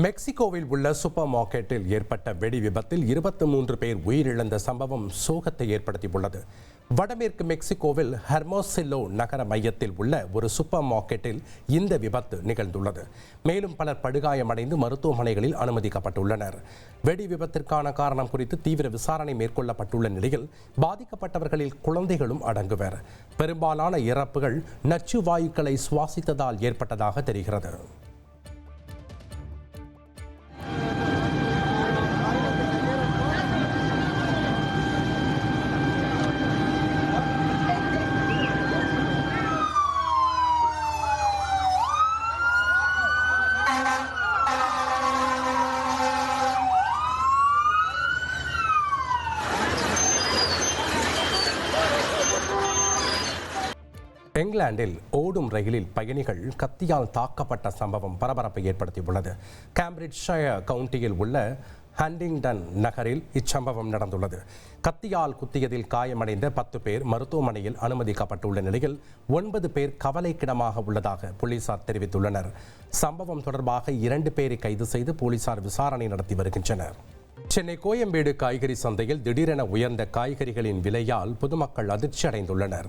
மெக்சிகோவில் உள்ள சூப்பர் மார்க்கெட்டில் ஏற்பட்ட வெடி விபத்தில் இருபத்தி மூன்று பேர் உயிரிழந்த சம்பவம் சோகத்தை ஏற்படுத்தியுள்ளது. வடமேற்கு மெக்சிகோவில் ஹெர்மோசில்லோ நகர மையத்தில் உள்ள ஒரு சூப்பர் மார்க்கெட்டில் இந்த விபத்து நிகழ்ந்துள்ளது. மேலும் பலர் படுகாயமடைந்து மருத்துவமனைகளில் அனுமதிக்கப்பட்டுள்ளனர். வெடி விபத்திற்கான காரணம் குறித்து தீவிர விசாரணை மேற்கொள்ளப்பட்டுள்ள நிலையில் பாதிக்கப்பட்டவர்களில் குழந்தைகளும் அடங்குவர். பெரும்பாலான இறப்புகள் நச்சு வாயுக்களை சுவாசித்ததால் ஏற்பட்டதாக தெரிகிறது. இங்கிலாந்தில் ஓடும் ரயிலில் பயணிகள் கத்தியால் தாக்கப்பட்ட சம்பவம் பரபரப்பை ஏற்படுத்தியுள்ளது. கேம்பிரிட்ஜ்ஷயர் கவுண்டியில் உள்ள ஹண்டிங்டன் நகரில் இச்சம்பவம் நடந்துள்ளது. கத்தியால் குத்தியதில் காயமடைந்த பத்து பேர் மருத்துவமனையில் அனுமதிக்கப்பட்டுள்ள நிலையில் ஒன்பது பேர் கவலைக்கிடமாக உள்ளதாக போலீசார் தெரிவித்துள்ளனர். சம்பவம் தொடர்பாக இரண்டு பேரை கைது செய்து போலீசார் விசாரணை நடத்தி வருகின்றனர். சென்னை கோயம்பேடு காய்கறி சந்தையில் திடீரென உயர்ந்த காய்கறிகளின் விலையால் பொதுமக்கள் அதிர்ச்சி அடைந்துள்ளனர்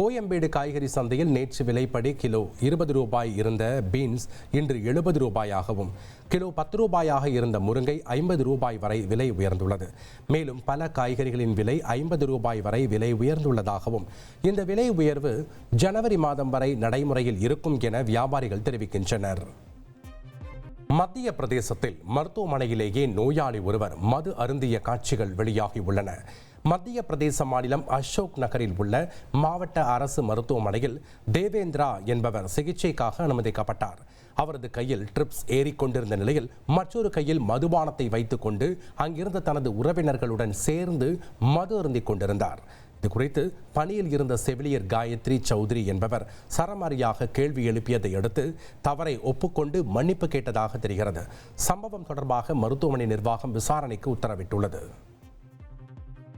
கோயம்பேடு காய்கறி சந்தையில் நேற்று விலைப்படி கிலோ இருபது ரூபாய் இருந்த பீன்ஸ் இன்று எழுபது ரூபாயாகவும் கிலோ பத்து ரூபாயாக இருந்த முருங்கை ஐம்பது ரூபாய் வரை விலை உயர்ந்துள்ளது. மேலும் பல காய்கறிகளின் விலை ஐம்பது ரூபாய் வரை விலை உயர்ந்துள்ளதாகவும் இந்த விலை உயர்வு ஜனவரி மாதம் வரை நடைமுறையில் இருக்கும் என வியாபாரிகள் தெரிவிக்கின்றனர். மத்திய பிரதேசத்தில் மருத்துவமனையிலேயே நோயாளி ஒருவர் மது அருந்திய காட்சிகள் வெளியாகி உள்ளன மத்திய பிரதேச மாநிலம் அசோக் நகரில் உள்ள மாவட்ட அரசு மருத்துவமனையில் தேவேந்திரா என்பவர் சிகிச்சைக்காக அனுமதிக்கப்பட்டார். அவரது கையில் ட்ரிப்ஸ் ஏறிக்கொண்டிருந்த நிலையில் மற்றொரு கையில் மதுபானத்தை வைத்துக்கொண்டு அங்கிருந்த தனது உறவினர்களுடன் சேர்ந்து மது அருந்திக் கொண்டிருந்தார். இது குறித்து பணியில் இருந்த செவிலியர் காயத்ரி சௌத்ரி என்பவர் சரமாரியாக கேள்வி எழுப்பியதை அடுத்து தவறை ஒப்புக்கொண்டு மன்னிப்பு கேட்டதாக தெரிகிறது. சம்பவம் தொடர்பாக மருத்துவமனை நிர்வாகம் விசாரணைக்கு உத்தரவிட்டுள்ளது.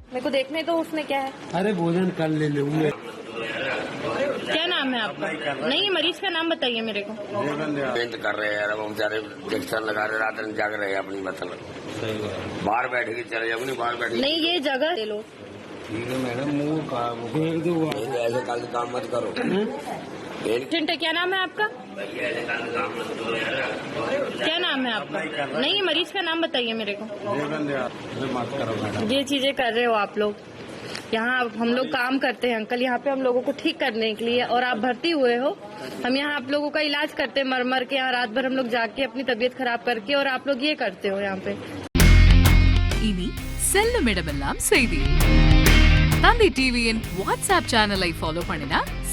मेरे को देखने दो उसमें क्या है। अरे भोजन कर ले लूँगे। क्या नाम है आपका? नहीं मरीज़ का नाम बताइए मेरे को। मेहनत कर रहे हैं अब हम बेचारे इंजेक्शन लगा रहे रात दिन जाग रहे हैं अपनी मतलब। बाहर बैठ के चले जाओ नहीं बाहर बैठ नहीं ये जगह ले लो। ठीक है मैडम मुँह तो ऐसे कल काम मत करो। टिंटे क्या नाम है आपका? क्या नाम है आपका? नहीं मरीज़ का नाम बताइए मेरे को। ये चीज़ें कर रहे हो आप लोग। यहाँ हम लोग काम करते हैं अंकल। यहाँ पे हम लोगों को ठीक करने के लिए और आप भर्ती हुए हो। हम यहाँ आप लोगों का इलाज करते हैं मर मर के। यहाँ रात भर हम लोग जाके अपनी तबीयत खराब करके और आप लोग ये करते हो यहाँ पे। ഇനി സെല്ലുമിടമെല്ലാം ചെയ്തി തന്റെ ടിവിயின் വാട്സ്ആപ്പ് ചാനലായി ഫോളോ പണിന